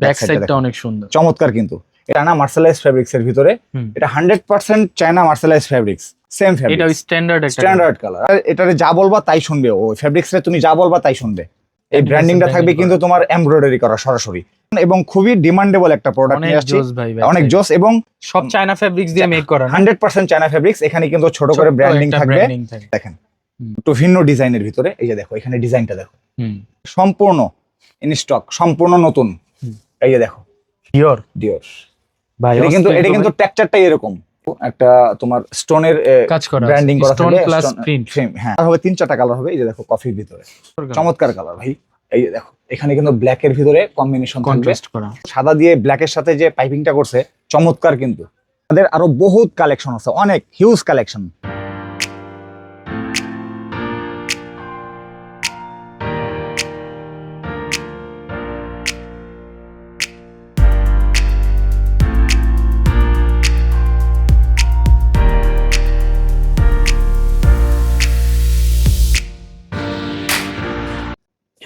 Back সাইডটা অনেক সুন্দর। চমৎকার কিন্তু। এটা না মার্শালাইজ ফেব্রিক্স এর ভিতরে এটা hundred percent China mercerised fabrics same এটা স্ট্যান্ডার্ড স্ট্যান্ডার্ড কালার এটারে যা বলবা তাই শুনবে ও। ফেব্রিক্স রে তুমি যা বলবা তাই শুনবে। এই ব্র্যান্ডিংটা থাকবে কিন্তু তোমার এমব্রয়ডারি করা সরাসরি। এবং খুবই ডিমান্ডেবল একটা প্রোডাক্ট অনেক নিয়ে আসছি। অনেক জোস এবং সব চায়না ফেব্রিক্স দিয়ে মেক করা না? হান্ড্রেড পার্সেন্ট চায়না ফেব্রিক্স এখানে কিন্তু ছোট করে ব্র্যান্ডিং থাকবে। দেখেন। একটু ভিন্ন ডিজাইনের ভিতরে। এই যে দেখো এখানে ডিজাইনটা দেখো। সম্পূর্ণ ইন স্টক সম্পূর্ণ নতুন। এই যে দেখো। পিওর ডিওর ভাই এটা কিন্তু এটা কিন্তু টেক্সচারটাই এরকম। একটা তোমার স্টোনের কাজ করা ব্র্যান্ডিং করা স্টোন প্লাস প্রিন্ট হ্যাঁ। আর হবে তিন চারটা কালার হবে এই যে দেখো কফির ভিতরে। চমৎকার কালার ভাই। এই যে দেখো এখানে কিন্তু ব্ল্যাক এর ভিতরে কম্বিনেশন কন্ট্রাস্ট করা। সাদা দিয়ে ব্ল্যাকের সাথে যে পাইপিংটা করছে চমৎকার কিন্তু। আমাদের আরও বহুত কালেকশন আছে অনেক হিউজ কালেকশন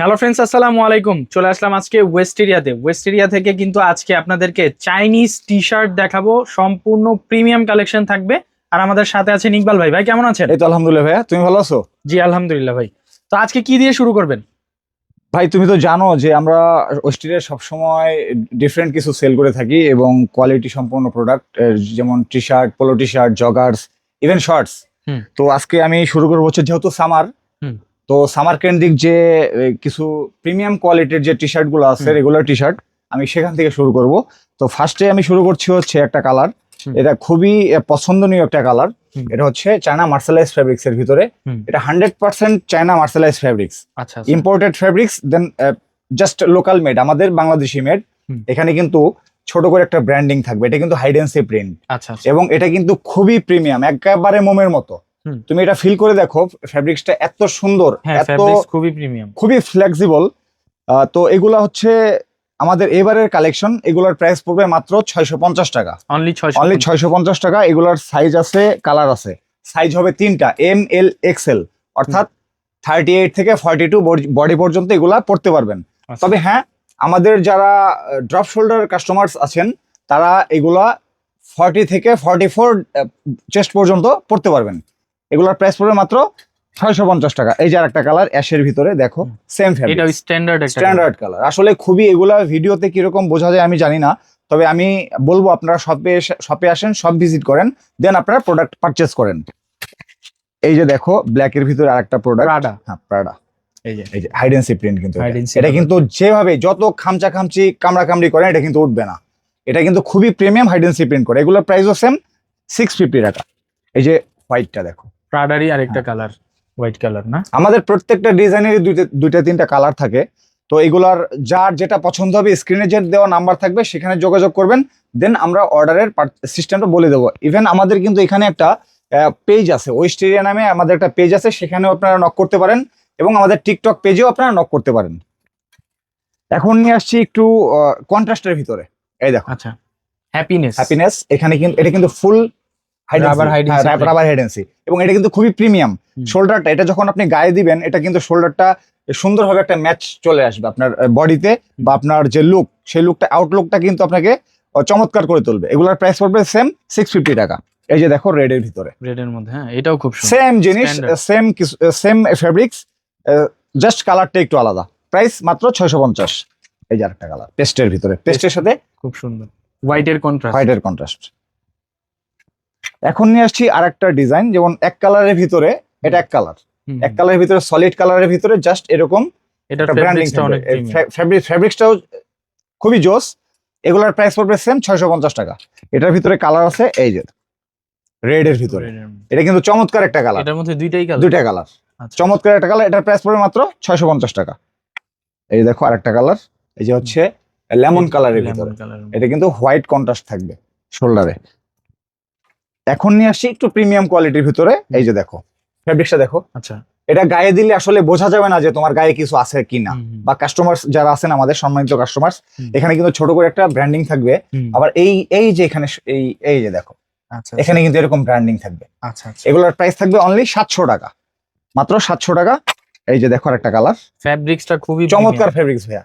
হ্যালো ফ্রেন্ডস আসসালামু আলাইকুম। চলে আসলাম আজকে ওয়েস্ট এরিয়াতে ওয়েস্ট এরিয়া থেকে কিন্তু আজকে আপনাদেরকে চাইনিজ টি শার্ট দেখাবো। সম্পূর্ণ প্রিমিয়াম কালেকশন থাকবে। আর আমাদের সাথে আছে ইকবাল ভাই। ভাই কেমন আছেন? এই তো আলহামদুলিল্লাহ ভাইয়া। তুমি ভালো আছো? জি আলহামদুলিল্লাহ ভাই। তো আজকে কি দিয়ে শুরু করবেন? ভাই তুমি তো জানো যে আমরা অস্ট্রেলিয়া সবসময় ডিফারেন্ট কিছু সেল করে থাকি এবং কোয়ালিটি সম্পন্ন প্রোডাক্ট যেমন T shirt polo T shirt joggers even shorts হুম। তো আজকে আমি শুরু করব হচ্ছে যেহেতু সামার হুম। তো সামার কেন্দ্রিক যে কিছু প্রিমিয়াম কোয়ালিটির যে টি শার্টগুলো আছে রেগুলার টি শার্ট আমি সেখান থেকে শুরু করব। তো ফার্স্টে আমি শুরু করছি হচ্ছে একটা কালার এটা খুবই পছন্দনীয় একটা কালার এটা হচ্ছে চায়না মার্শালাইজ ফেব্রিক্স এর ভিতরে। এটা hundred percent China mercerised fabrics আচ্ছা imported fabrics then just local made আমাদের বাংলাদেশি মেড এখানে কিন্তু ছোট করে একটা ব্র্যান্ডিং থাকবে। এটা কিন্তু হাইডেন্সি প্রিন্ট আচ্ছা এবং এটা কিন্তু খুবই প্রিমিয়াম একেবারে মোমের মতো। তুমি এটা ফিল করে দেখো ফেব্রিক্সটা এত সুন্দর হ্যাঁ এত খুবই প্রিমিয়াম খুবই ফ্লেক্সিবল তো এগুলা হচ্ছে আমাদের এবারের কালেকশন এগুলোর প্রাইস পড়বে মাত্র ছয়শো পঞ্চাশ টাকা। অনলি 600 অনলি ছয়শো পঞ্চাশ টাকা এগুলোর সাইজ আছে কালার আছে। সাইজ হবে তিনটা এম এল এক্সেল অর্থাৎ থার্টি এইট থেকে ফর্টি টু বডি পর্যন্ত এগুলা পড়তে পারবেন। আচ্ছা। তবে হ্যাঁ আমাদের যারা ড্রপ শোল্ডার কাস্টমার্স আছেন তারা এগুলা ফর্টি থেকে ফর্টি ফোর চেস্ট পর্যন্ত পড়তে পারবেন। এগুলোর প্রাইস পড়বে মাত্র ছয়শো পঞ্চাশ টাকা। এই যে একটা কালার অ্যাশের ভিতরে দেখো সেম এটা স্ট্যান্ডার্ড স্ট্যান্ডার্ড কালার আসলে খুবই এগুলা ভিডিওতে কীরকম বোঝা যায় আমি জানি না তবে আমি বলব আপনারা শপে শপে আসেন সব ভিজিট করেন দেন আপনারা প্রোডাক্ট পারচেস করেন। এই যে দেখো ব্ল্যাক এর ভিতরে আরেকটা প্রোডাক্ট Prada। হ্যাঁ প্রাডা এই যে। এই যে হাইডেন্সি প্রিন্ট কিন্তু এটা। কিন্তু যেভাবে যত খামচা খামচি কামড়া কামড়ি করেন এটা কিন্তু উঠবে না। এটা কিন্তু খুবই প্রিমিয়াম হাইডেন্সি প্রিন্ট করে। এগুলোর প্রাইসও সেম সিক্স ফিফটি টাকা। এই যে হোয়াইটটা দেখো। প্রাডারই হ্যাঁ। আরেকটা কালার হোয়াইট কালার না? আমাদের প্রত্যেকটা ডিজাইনেরই দুইটা দুইটা তিনটা কালার থাকে। তো এগুলার যার যেটা পছন্দ হবে স্ক্রিনে যে দেওয়া নাম্বার থাকবে সেখানে যোগাযোগ করবেন। দেন আমরা অর্ডারের সিস্টেমটা বলে দেবো। ইভেন আমাদের কিন্তু এখানে একটা পেজ আছে ওয়েস্ট এরিয়া নামে আমাদের একটা পেজ আছে সেখানেও আপনারা নক করতে পারেন এবং আমাদের টিকটক পেজেও আপনারা নক করতে পারেন। এখন নিয়ে আসছি একটু কন্ট্রাস্টের ভিতরে। এই দেখো। আচ্ছা। হ্যাপিনেস হ্যাপিনেস এখানে কিন্তু এটা কিন্তু ফুল হাইডেন্সি এবং এটা কিন্তু খুবই প্রিমিয়াম। শোল্ডারটা এটা যখন আপনি গায়ে দিবেন এটা কিন্তু শোল্ডারটা সুন্দরভাবে একটা ম্যাচ চলে আসবে আপনার বডিতে বা আপনার যে লুক সেই লুকটা আউটলুকটা কিন্তু আপনাকে চমৎকার করে তুলবে। এগুলোর প্রাইস পড়বে সেম সিক্স ফিফটি টাকা। এই যে দেখো রেড এর ভিতরে। রেড এর মধ্যে হ্যাঁ এটাও খুব সেম জিনিস. সেম সেম ফেব্রিক্স জাস্ট কালারটা একটু আলাদা। প্রাইস মাত্র ছয়শো পঞ্চাশ। এই যে আরেকটা কালার পেস্টের ভিতরে। পেস্টের সাথে খুব সুন্দর। হোয়াইট এর কন্ট্রাস্ট হোয়াইটের কন্ট্রাস্ট এখন নিয়ে আসছি আর একটা ডিজাইন যেমন এক কালারের ভিতরে এটা এক কালার। এক কালারের ভিতরে সলিড কালারের ভিতরে জাস্ট এরকম ব্র্যান্ডিং ফ্যাব্রিক ফ্যাব্রিক্সটাও খুবই জোস। এগুলার প্রাইস পড়বে সেম ছয়শো পঞ্চাশ টাকা। এটার ভিতরে কালার আছে এই যে রেড এর ভিতরে। এটা কিন্তু চমৎকার একটা কালার এটার মধ্যে দুইটাই কালার দুইটা কালার চমৎকার একটা কালার এটার প্রাইস পড়বে মাত্র ছয়শো পঞ্চাশ টাকা। এই যে দেখো আরেকটা কালার এই যে হচ্ছে লেমন কালারের ভিতরে। এটা কিন্তু হোয়াইট কন্ট্রাস্ট থাকবে শোল্ডারে এখন নিয়ে আসছি একটু প্রিমিয়াম কোয়ালিটির ভিতরে। এই যে দেখো ফেব্রিক্সটা দেখো। আচ্ছা। এটা গায়ে দিলে আসলে বোঝা যাবে না যে তোমার গায়ে কিছু আছে কি না বা কাস্টমার যারা আছেন আমাদের সম্মানিত কাস্টমার্স হুম। এখানে কিন্তু ছোট করে একটা ব্র্যান্ডিং থাকবে। আবার এই এই যে এখানে এই এই যে দেখো আচ্ছা এখানে কিন্তু এরকম ব্র্যান্ডিং থাকবে। আচ্ছা আচ্ছা। এগুলোর প্রাইস থাকবে অনলি সাতশো টাকা। মাত্র সাতশো টাকা। এই যে দেখো একটা কালার ফেব্রিক্সটা খুবই চমৎকার ফেব্রিক্স ভাইয়া।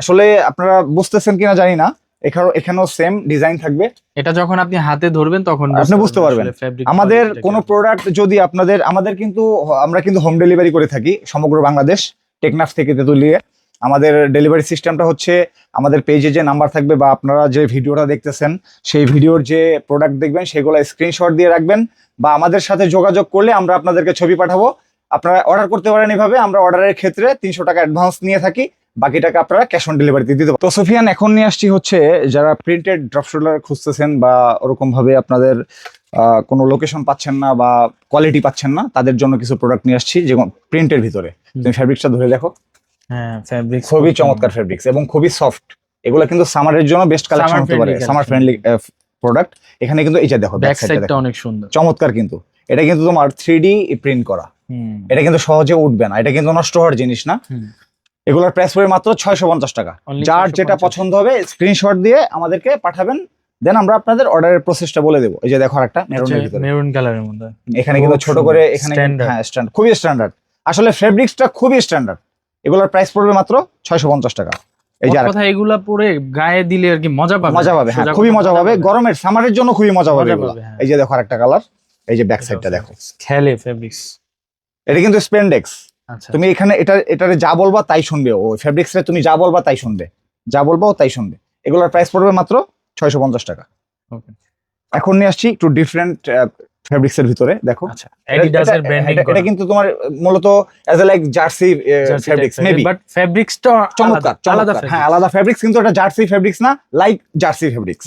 আসলে আপনারা বুঝতেছেন কিনা জানি না। এখানেও এখানেও সেম ডিজাইন থাকবে। এটা যখন আপনি হাতে ধরবেন তখন আপনি বুঝতে পারবেন। আমাদের কোনো প্রোডাক্ট যদি আপনাদের আমাদের কিন্তু আমরা কিন্তু হোম ডেলিভারি করে থাকি সমগ্র বাংলাদেশ টেকনাফ থেকে তেতুলিয়ে আমাদের ডেলিভারি সিস্টেমটা হচ্ছে আমাদের পেজে যে নাম্বার থাকবে বা আপনারা যে ভিডিওটা দেখতেছেন সেই ভিডিওর যে প্রোডাক্ট দেখবেন সেগুলো স্ক্রিনশট দিয়ে রাখবেন বা আমাদের সাথে যোগাযোগ করলে আমরা আপনাদেরকে ছবি পাঠাবো। আপনারা অর্ডার করতে পারেন এভাবে। আমরা অর্ডারের ক্ষেত্রে তিনশো টাকা অ্যাডভান্স নিয়ে থাকি। বাকি টাকা আপনারা ক্যাশ অন ডেলিভারিতে দিতে তো সোফিয়ান এখন নিয়ে আসছি হচ্ছে যারা প্রিন্টেড ড্রপ শোল্ডার খুঁজতেছেন বা ওরকম ভাবে আপনাদের কোনো লোকেশন পাচ্ছেন না বা কোয়ালিটি পাচ্ছেন না তাদের জন্য কিছু প্রোডাক্ট নিয়ে আসছি যেমন প্রিন্টের ভিতরে। তুমি ফ্যাব্রিক্সটা ধরে দেখো। হ্যাঁ ফ্যাব্রিক খুবই চমৎকার ফ্যাব্রিক্স এবং খুবই সফট এগুলো কিন্তু সামারের জন্য বেস্ট কালেকশন হতে পারে। সামার ফ্রেন্ডলি প্রোডাক্ট এখানে কিন্তু যে দেখো ব্যাক সাইডটা অনেক সুন্দর। চমৎকার কিন্তু। এটা কিন্তু তোমার থ্রি প্রিন্ট করা। এটা কিন্তু সহজে উঠবে না। এটা কিন্তু নষ্ট হওয়ার জিনিস না। এগুলোর প্রাইস পড়ে মাত্র ছয়শো পঞ্চাশ টাকা। যার যেটা পছন্দ হবে স্ক্রিনশট দিয়ে আমাদেরকে পাঠাবেন। দেন আমরা আপনাদের অর্ডারের প্রসেসটা বলে দেবো। এই যে দেখো একটা মেরুনের ভিতরে। মেরুন কালারের মধ্যে। এখানে কিন্তু ছোট করে এখানে হ্যাঁ স্ট্যান্ডার্ড খুবই স্ট্যান্ডার্ড আসলে ফেব্রিক্সটা খুবই স্ট্যান্ডার্ড এগুলোর প্রাইস পড়বে মাত্র ছয়শো পঞ্চাশ টাকা। এই যে কথা এগুলা পরে গায়ে দিলে আর কি মজা পাবে? মজা পাবে হ্যাঁ খুবই মজা পাবে। গরমের সামারের জন্য খুবই মজা পাবে হ্যাঁ। এই যে দেখো আরেকটা কালার এই যে ব্যাক সাইডটা দেখো। খেলে ফেব্রিক্স এটা কিন্তু স্পেন্ডেক্স আচ্ছা তুমি এখানে এটা এটারে যা বলবা তাই শুনবে। ও ফেব্রিক্স তুমি যা বলবা তাই শুনবে। যা বলবা ও তাই শুনবে। এগুলোর প্রাইস পড়বে মাত্র ছয়শো পঞ্চাশ টাকা. এখন নিয়ে আসছি একটু ডিফারেন্ট ফেব্রিক্স এর ভিতরে দেখো। আচ্ছা এটা- কিন্তু তোমার মূলত as a like jersey fabrics maybe but ফেব্রিক্সটা চমৎকার আলাদা হ্যাঁ আলাদা ফেব্রিক্স কিন্তু এটা জার্সি ফেব্রিক্স না লাইক জার্সি ফেব্রিক্স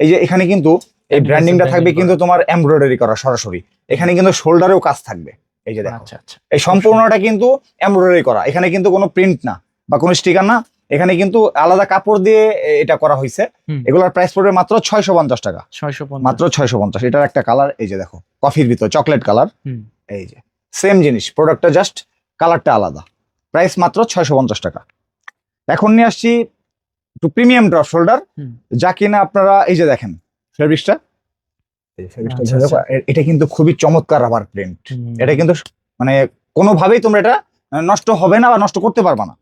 এই যে এখানে কিন্তু এই ব্র্যান্ডিংটা থাকবে কিন্তু তোমার এমব্রয়ডারি করা সরাসরি। এখানে কিন্তু শোল্ডারেও কাজ থাকবে। এই যে দেখো। আচ্ছা আচ্ছা। এই সম্পূর্ণটা কিন্তু এমব্রয়ডারি করা। এখানে কিন্তু কোনো প্রিন্ট না বা কোনো স্টিকার না। এখানে কিন্তু আলাদা কাপড় দিয়ে এটা করা হয়েছে। এগুলোর প্রাইস পড়বে মাত্র ছয়শো পঞ্চাশ টাকা। 650 মাত্র ছয়শো পঞ্চাশ। এটার একটা কালার এই যে দেখো কফির ভিতর চকলেট কালার এই যে সেম জিনিস প্রোডাক্টটা জাস্ট কালারটা আলাদা। প্রাইস মাত্র ছয়শো পঞ্চাশ টাকা। এখন নিয়ে আসছি একটু প্রিমিয়াম ড্রপ শোল্ডার যা কিনা আপনারা এই যে দেখেন ফেব্রিক্সটা। এটা কিন্তু খুবই চমৎকার রাবার প্রিন্ট এটা কিন্তু মানে কোনোভাবেই তোমরা এটা নষ্ট হবে না বা নষ্ট করতে পারবে না।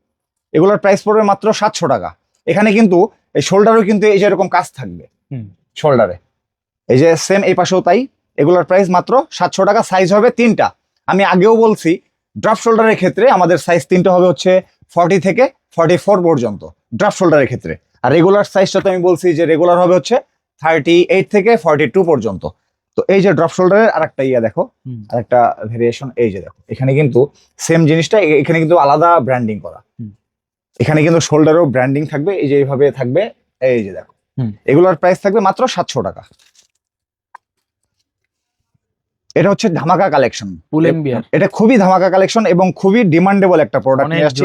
এগুলোর প্রাইস পড়বে মাত্র সাতশো টাকা। এখানে কিন্তু এই শোল্ডারও কিন্তু এই যে এরকম কাজ থাকবে। শোল্ডারে এই যে সেম এই পাশেও তাই। এগুলোর প্রাইস মাত্র সাতশো টাকা সাইজ হবে তিনটা। আমি আগেও বলছি ড্রাফট শোল্ডারের ক্ষেত্রে আমাদের সাইজ তিনটা হবে হচ্ছে ফর্টি থেকে ফর্টি ফোর পর্যন্ত ড্রাফট শোল্ডারের ক্ষেত্রে। আর রেগুলার সাইজটা তো আমি বলছি যে রেগুলার হবে হচ্ছে থার্টি এইট থেকে ফর্টি টু পর্যন্ত। তো এই যে ড্রপ শোল্ডারের আরেকটা ইয়া দেখো। আরেকটা ভেরিয়েশন এই যে দেখো এখানে কিন্তু সেম জিনিসটা এখানে কিন্তু আলাদা ব্র্যান্ডিং করা। এখানে কিন্তু শোল্ডারও ব্র্যান্ডিং থাকবে এই যে এইভাবে থাকবে এই যে দেখো। এগুলোর প্রাইস থাকবে মাত্র সাতশো টাকা। এটা হচ্ছে ধামাকা কালেকশন এটা খুবই ধামাকা কালেকশন এবং খুবই ডিমান্ডেবল একটা প্রোডাক্ট নিয়ে আসছি।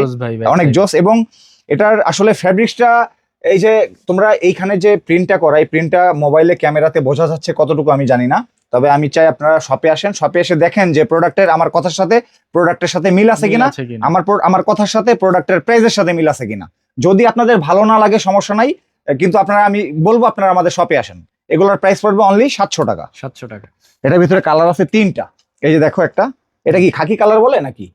অনেক জোস এবং এটার আসলে ফ্যাব্রিক্সটা এই যে তোমরা এইখানে যে প্রিন্টটা করা এই প্রিন্টটা মোবাইলে ক্যামেরাতে বোঝা যাচ্ছে কতটুকু আমি জানি না। তবে আমি চাই আপনারা শপে আসেন শপে এসে দেখেন যে প্রোডাক্টের আমার কথার সাথে প্রোডাক্টের সাথে মিল আছে কিনা আমার আমার কথার সাথে প্রোডাক্টের প্রাইসের সাথে মিল আছে কিনা। যদি আপনাদের ভালো না লাগে সমস্যা নাই কিন্তু আপনারা আমি বলব আপনারা আমাদের শপে আসেন। এগুলোর প্রাইস পড়বে অনলি সাতশো টাকা। সাতশো টাকা। এটার ভিতরে কালার আছে তিনটা। এই যে দেখো একটা এটা কি খাকি কালার বলে নাকি?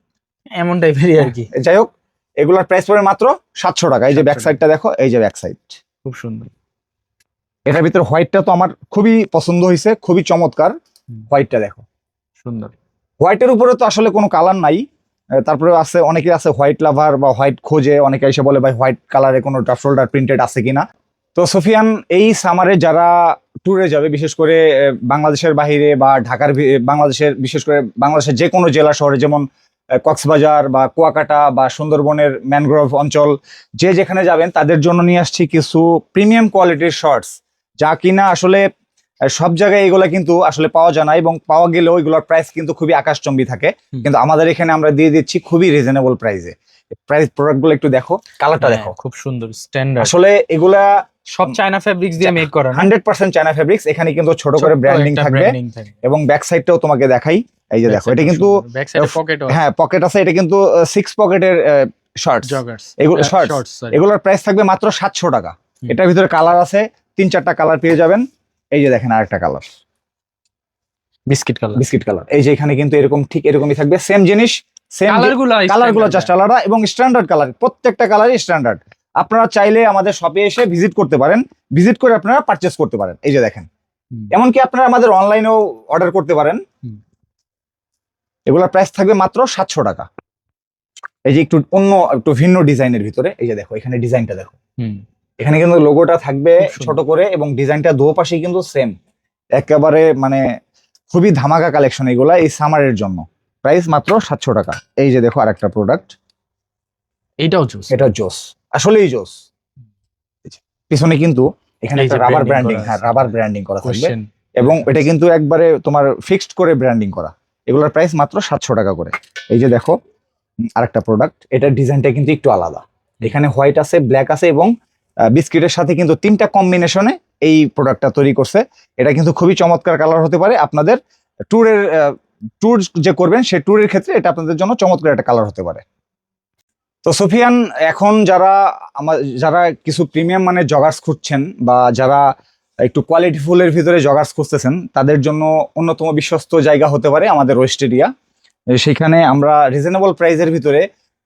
এমন টাইপেরই আর কি। যাই হোক এগুলোর প্রাইস পড়বে মাত্র সাতশো টাকা। এই যে ব্যাক সাইডটা দেখো এই যে ব্যাক সাইড খুব সুন্দর। এটার ভিতরে হোয়াইটটা তো আমার খুবই পছন্দ হয়েছে খুবই চমৎকার। হোয়াইটটা দেখো। সুন্দর। হোয়াইটের উপরে তো আসলে কোনো কালার নাই। তারপরে আছে অনেকে আছে হোয়াইট লাভার বা হোয়াইট খোঁজে অনেকে এসে বলে ভাই হোয়াইট কালারে কোনো ড্রাফট শোল্ডার প্রিন্টেড আছে কিনা? তো সোফিয়ান এই সামারে যারা ট্যুরে যাবে বিশেষ করে বাংলাদেশের বাইরে বা ঢাকার বাংলাদেশের বিশেষ করে বাংলাদেশের যে কোনো জেলা শহরে যেমন কক্সবাজার বা কুয়াকাটা বা সুন্দরবনের ম্যানগ্রোভ অঞ্চল যে যেখানে যাবেন তাদের জন্য নিয়ে আসছি কিছু প্রিমিয়াম কোয়ালিটির শর্টস যা কিনা আসলে সব জায়গায় এগুলা কিন্তু আসলে পাওয়া যায় না এবং পাওয়া গেলেও এগুলোর প্রাইস কিন্তু খুবই আকাশচম্বী থাকে। কিন্তু আমাদের এখানে আমরা দিয়ে দিচ্ছি খুবই রিজনেবল প্রাইসে প্রাইস প্রোডাক্টগুলো একটু দেখো কালারটা দেখো। হ্যাঁ, খুব সুন্দর স্ট্যান্ডার্ড আসলে এগুলা সব চায়না ফেব্রিক্স দিয়ে মেক করা না? হান্ড্রেড পার্সেন্ট চায়না ফেব্রিক্স এখানে কিন্তু ছোট করে ব্র্যান্ডিং থাকবে। এবং ব্যাক সাইডটাও তোমাকে দেখাই। এই যে দেখো এটা কিন্তু হ্যাঁ। পকেট আছে এটা কিন্তু সিক্স পকেটের শর্টস এগুলো shorts, এগুলোর প্রাইস থাকবে মাত্র সাতশো টাকা। এটার ভিতরে কালার আছে তিন চারটা কালার পেয়ে যাবেন। এই যে দেখেন আরেকটা colour biscuit colour biscuit colour এই যে এখানে কিন্তু এরকম ঠিক এরকমই থাকবে। সেম জিনিস সেম কালারগুলো কালারগুলো জাস্ট আলাদা এবং স্ট্যান্ডার্ড কালার প্রত্যেকটা কালারই স্ট্যান্ডার্ড আপনারা চাইলে আমাদের শপে এসে ভিজিট করতে পারেন। ভিজিট করে আপনারা পারচেস করতে পারেন। এই যে দেখেন। এমনকি আপনারা আমাদের অনলাইনেও অর্ডার করতে পারেন। এগুলোর প্রাইস থাকবে মাত্র সাতশো টাকা। এই যে একটু অন্য একটু ভিন্ন ডিজাইনের ভিতরে এই যে দেখো এখানে ডিজাইনটা দেখো। এখানে কিন্তু লোগোটা থাকবে ছোট করে এবং ডিজাইনটা দু পাশেই কিন্তু সেম একেবারে মানে খুবই ধামাকা কালেকশন এগুলা এই সামারের জন্য। প্রাইস মাত্র সাতশো টাকা। এই যে দেখো আরেকটা প্রোডাক্ট এটাও জোস এটা জোস আসলেই জোস পিছনে কিন্তু এখানে একটা রাবার ব্র্যান্ডিং হ্যাঁ রাবার ব্র্যান্ডিং করা থাকবে। এবং এটা কিন্তু একবারে তোমার ফিক্সড করে ব্র্যান্ডিং করা। এগুলোর প্রাইস মাত্র সাতশো টাকা করে। এই যে দেখো আরেকটা প্রোডাক্ট এটার ডিজাইনটা কিন্তু একটু আলাদা। এখানে হোয়াইট আছে ব্ল্যাক আছে এবং বিস্কিটের সাথে কিন্তু তিনটা কম্বিনেশনে এই প্রোডাক্টটা তৈরি করছে। এটা কিন্তু খুবই চমৎকার কালার হতে পারে। আপনাদের ট্যুরের ট্যুর যে করবেন সেই ট্যুরের ক্ষেত্রে এটা আপনাদের জন্য চমৎকার একটা কালার হতে পারে। তো সোফিয়ান, এখন যারা আমার, যারা কিছু প্রিমিয়াম মানে জগার্স খুঁজছেন বা যারা একটু কোয়ালিটি ফুলের ভিতরে জগার্স খুঁজতেছেন তাদের জন্য অন্যতম বিশ্বস্ত জায়গা হতে পারে আমাদের ওয়েস্ট এরিয়া সেখানে আমরা রিজনেবল প্রাইসের ভিতরে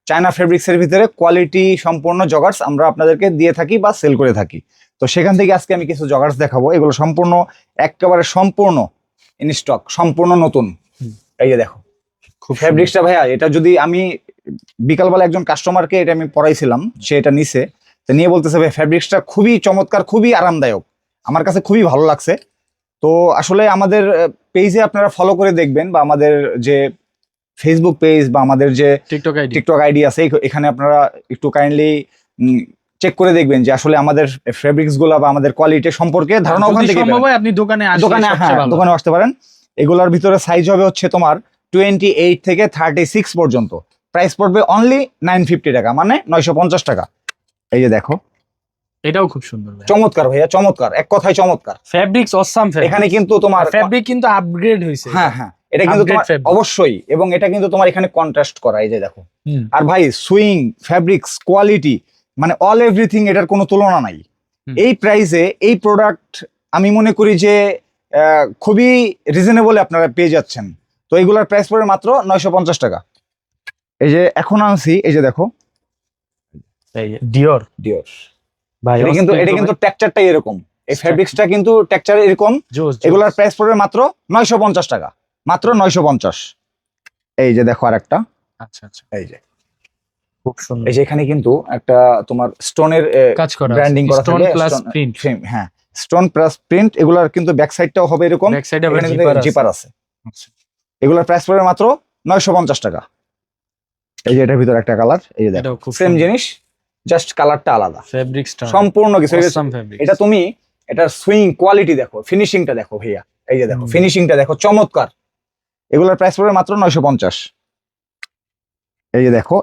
চায়না ফেব্রিক্সের ভিতরে কোয়ালিটি সম্পূর্ণ জগার্স আমরা আপনাদেরকে দিয়ে থাকি বা সেল করে থাকি। তো সেখান থেকে আজকে আমি কিছু জগার্স দেখাবো এগুলো সম্পূর্ণ একেবারে সম্পূর্ণ ইন স্টক সম্পূর্ণ নতুন। এই যে দেখো। খুব ফেব্রিক্সটা ভাইয়া এটা যদি আমি বিকালবেলা একজন কাস্টমারকে এটা আমি পড়াইছিলাম সে এটা নিছে তো নিয়ে বলতেছে ভাই ফেব্রিক্সটা খুবই চমৎকার খুবই আরামদায়ক। আমার কাছে খুবই ভালো লাগছে। তো আসলে আমাদের পেজে আপনারা ফলো করে দেখবেন বা আমাদের যে ফেসবুক পেজ বা আমাদের যে টিকটক আইডি টিকটক আইডি আছে এখানে আপনারা একটু কাইন্ডলি চেক করে দেখবেন যে আসলে আমাদের ফেব্রিক্সগুলা বা আমাদের কোয়ালিটি সম্পর্কে ধারণা ওখান থেকে সম্ভব হয় আপনি দোকানে আসলে দোকানে হ্যাঁ দোকানে আসতে পারেন। এগুলোর ভিতরে সাইজ হবে হচ্ছে তোমার টোয়েন্টি এইট থেকে থার্টি সিক্স পর্যন্ত। প্রাইস পড়বে অনলি নাইন ফিফটি টাকা মানে নয়শো পঞ্চাশ টাকা। এই যে দেখো। এটাও খুব সুন্দর চমৎকার ভাইয়া চমৎকার। এক কথায় চমৎকার। ফেব্রিক্স অসাম এখানে কিন্তু তোমার ফেব্রিক কিন্তু আপগ্রেড হয়েছে। হ্যাঁ হ্যাঁ। এটা কিন্তু তোমার অবশ্যই এবং এটা কিন্তু তোমার এখানে কন্ট্রাস্ট করা এই যে দেখো। আর ভাই সুইং ফ্যাব্রিক্স কোয়ালিটি মানে অল এভরিথিং এটার কোনো তুলনা নাই। এই প্রাইসে এই প্রোডাক্ট আমি মনে করি যে খুবই রিজনেবল আপনারা পেয়ে যাচ্ছেন। তো এইগুলোর প্রাইস পড়বে মাত্র নয়শো পঞ্চাশ টাকা। এই যে এখন আনছি এই যে দেখো। ডিওর ডিওর ভাই এটা কিন্তু এটা কিন্তু টেক্সচারটাই এরকম। এই ফ্যাব্রিক্সটা কিন্তু টেক্সচার এরকম। এগুলোর প্রাইস পড়বে মাত্র নয়শো পঞ্চাশ টাকা। মাত্র নয়শো পঞ্চাশ। এই যে দেখো আর একটা আচ্ছা আচ্ছা। এই যে। খুব সুন্দর। এই যে এখানে কিন্তু একটা তোমার স্টোনের কাজ করা branding করা স্টোন প্লাস প্রিন্ট হ্যাঁ। স্টোন প্লাস প্রিন্ট এগুলার কিন্তু ব্যাক সাইডটাও হবে এরকম। ব্যাক সাইডে জিপার আছে। আচ্ছা। এগুলোর প্রাইস পড়বে মাত্র নয়শো পঞ্চাশ টাকা। এই যে এটার ভিতরে একটা কালার এই যে দেখো। সেম জিনিস। জাস্ট কালারটা আলাদা। ফেব্রিক্সটা সম্পূর্ণ কিছু। এটা তুমি এটার সুইং কোয়ালিটি দেখো ফিনিশিংটা দেখো ভাইয়া এই যে দেখো। ফিনিশিংটা দেখো চমৎকার। এগুলোর প্রাইস পড়বে মাত্র নয়শো পঞ্চাশ। এই যে দেখো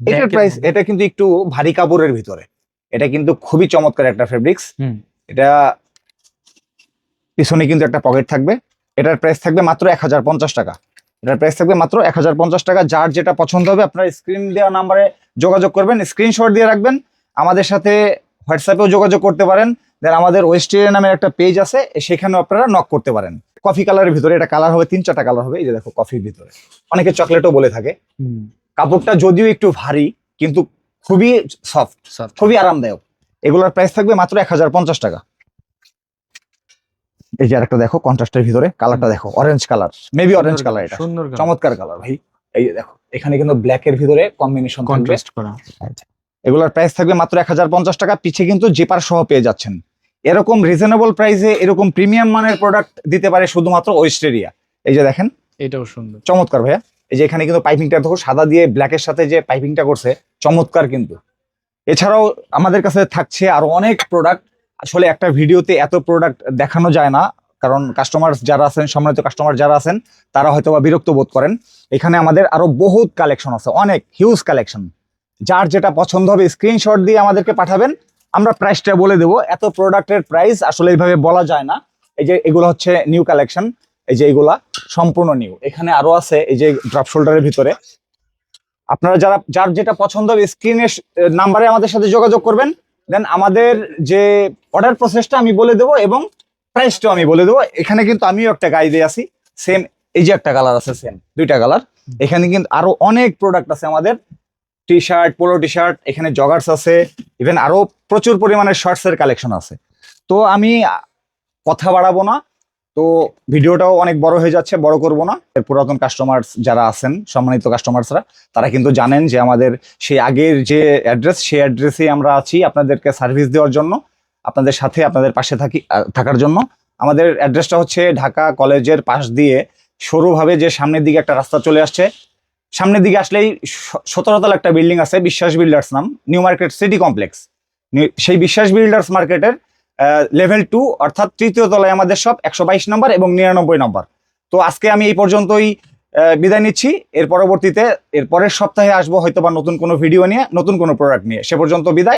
এটার প্রাইস এটা কিন্তু একটু ভারী কাপড়ের ভিতরে। এটা কিন্তু খুবই চমৎকার একটা ফেব্রিক্স এটা পিছনে কিন্তু একটা পকেট থাকবে। এটার প্রাইস থাকবে মাত্র এক হাজার পঞ্চাশ টাকা। এটার প্রাইস থাকবে মাত্র এক হাজার পঞ্চাশ টাকা। যার যেটা পছন্দ হবে আপনার স্ক্রিন দেওয়া নাম্বারে যোগাযোগ করবেন স্ক্রিনশট দিয়ে রাখবেন। আমাদের সাথে হোয়াটসঅ্যাপেও যোগাযোগ করতে পারেন। দেন আমাদের ওয়েস্টিয়ার নামের একটা পেজ আছে সেখানেও আপনারা নক করতে পারেন। কফি কালারের ভিতরে এটা কালার হবে তিন চারটা কালার হবে এই যে দেখো কফির ভিতরে। অনেকে চকলেটও বলে থাকে। কাপড়টা যদিও একটু ভারী কিন্তু খুবই সফট soft। খুবই আরামদায়ক। এগুলোর প্রাইস থাকবে মাত্র এক হাজার পঞ্চাশ টাকা। এই যে আরেকটা দেখো কন্ট্রাস্টের ভিতরে কালারটা দেখো orange colour maybe orange colour এটা। সুন্দর চমৎকার কালার ভাই। এই যে দেখো এখানে কিন্তু ব্ল্যাক এর ভিতরে কম্বিনেশন কন্ট্রাস্ট করা। এগুলোর প্রাইস থাকবে মাত্র এক হাজার পঞ্চাশ টাকা পিছে কিন্তু জিপার সহ পেয়ে যাচ্ছেন। এরকম রিজনেবল প্রাইসে এরকম প্রিমিয়াম মানের প্রোডাক্ট দিতে পারে শুধুমাত্র ওয়েস্টেরিয়া এই যে দেখেন এটাও সুন্দর। চমৎকার ভাইয়া। এই যে এখানে কিন্তু পাইপিংটা দেখো সাদা দিয়ে ব্ল্যাকের সাথে যে পাইপিংটা করছে চমৎকার কিন্তু। এছাড়াও আমাদের কাছে থাকছে আরও অনেক প্রোডাক্ট আসলে একটা ভিডিওতে এত প্রোডাক্ট দেখানো যায় না, কারণ কাস্টমার যারা আছেন, সম্মানিত কাস্টমার যারা আছেন, তারা হয়তো বা বিরক্ত বোধ করেন। এখানে আমাদের আরও বহুত কালেকশন আছে, অনেক হিউজ কালেকশন যার যেটা পছন্দ হবে স্ক্রিনশট দিয়ে আমাদেরকে পাঠাবেন। আমরা প্রাইসটা বলে দেবো। এত প্রোডাক্টের প্রাইস আসলে এইভাবে বলা যায় না। এই যে এগুলো হচ্ছে নিউ কালেকশন এই যে এগুলা সম্পূর্ণ নিউ এখানে আরও আছে, এই যে ড্রপ শোল্ডারের ভিতরে। আপনারা যারা, যার যেটা পছন্দ হবে স্ক্রিনের নাম্বারে আমাদের সাথে যোগাযোগ করবেন। দেন আমাদের যে অর্ডার প্রসেসটা আমি বলে দেবো এবং প্রাইসটাও আমি বলে দেবো, এখানে কিন্তু আমিও একটা গাই দিয়ে আসি সেম এই যে একটা কালার আছে সেম দুইটা কালার এখানে কিন্তু আরও অনেক প্রোডাক্ট আছে আমাদের T shirt polo T shirt এখানে জগার্স আছে ইভেন আরও প্রচুর পরিমাণে শর্টসের কালেকশন আছে। তো আমি কথা বাড়াবো না তো ভিডিওটাও অনেক বড় হয়ে যাচ্ছে, বড় করব না। এর পুরাতন কাস্টমার্স যারা আছেন, সম্মানিত কাস্টমার্সরা তারা কিন্তু জানেন যে আমাদের সেই আগের যে অ্যাড্রেস সেই অ্যাড্রেসেই আমরা আছি আপনাদেরকে সার্ভিস দেওয়ার জন্য, আপনাদের সাথে, আপনাদের পাশে থাকি থাকার জন্য। আমাদের অ্যাড্রেসটা হচ্ছে ঢাকা কলেজের পাশ দিয়ে সরুভাবে যে সামনের দিকে একটা রাস্তা চলে আসছে। সামনের দিকে আসলেই সতেরো তলা একটা বিল্ডিং আছে, বিশ্বাস বিল্ডার্স নাম, নিউ মার্কেট সিটি কমপ্লেক্স। সেই বিশ্বাস বিল্ডার্স মার্কেটের লেভেল টু অর্থাৎ তৃতীয় তলায় আমাদের সব একশো বাইশ নম্বর এবং নিরানব্বই নম্বর তো আজকে আমি এই পর্যন্তই বিদায় নিচ্ছি। এর পরবর্তীতে, এর পরের সপ্তাহে আসব হয়তো বা নতুন কোনো ভিডিও নিয়ে, নতুন কোনো প্রোডাক্ট নিয়ে। সে পর্যন্ত বিদায়।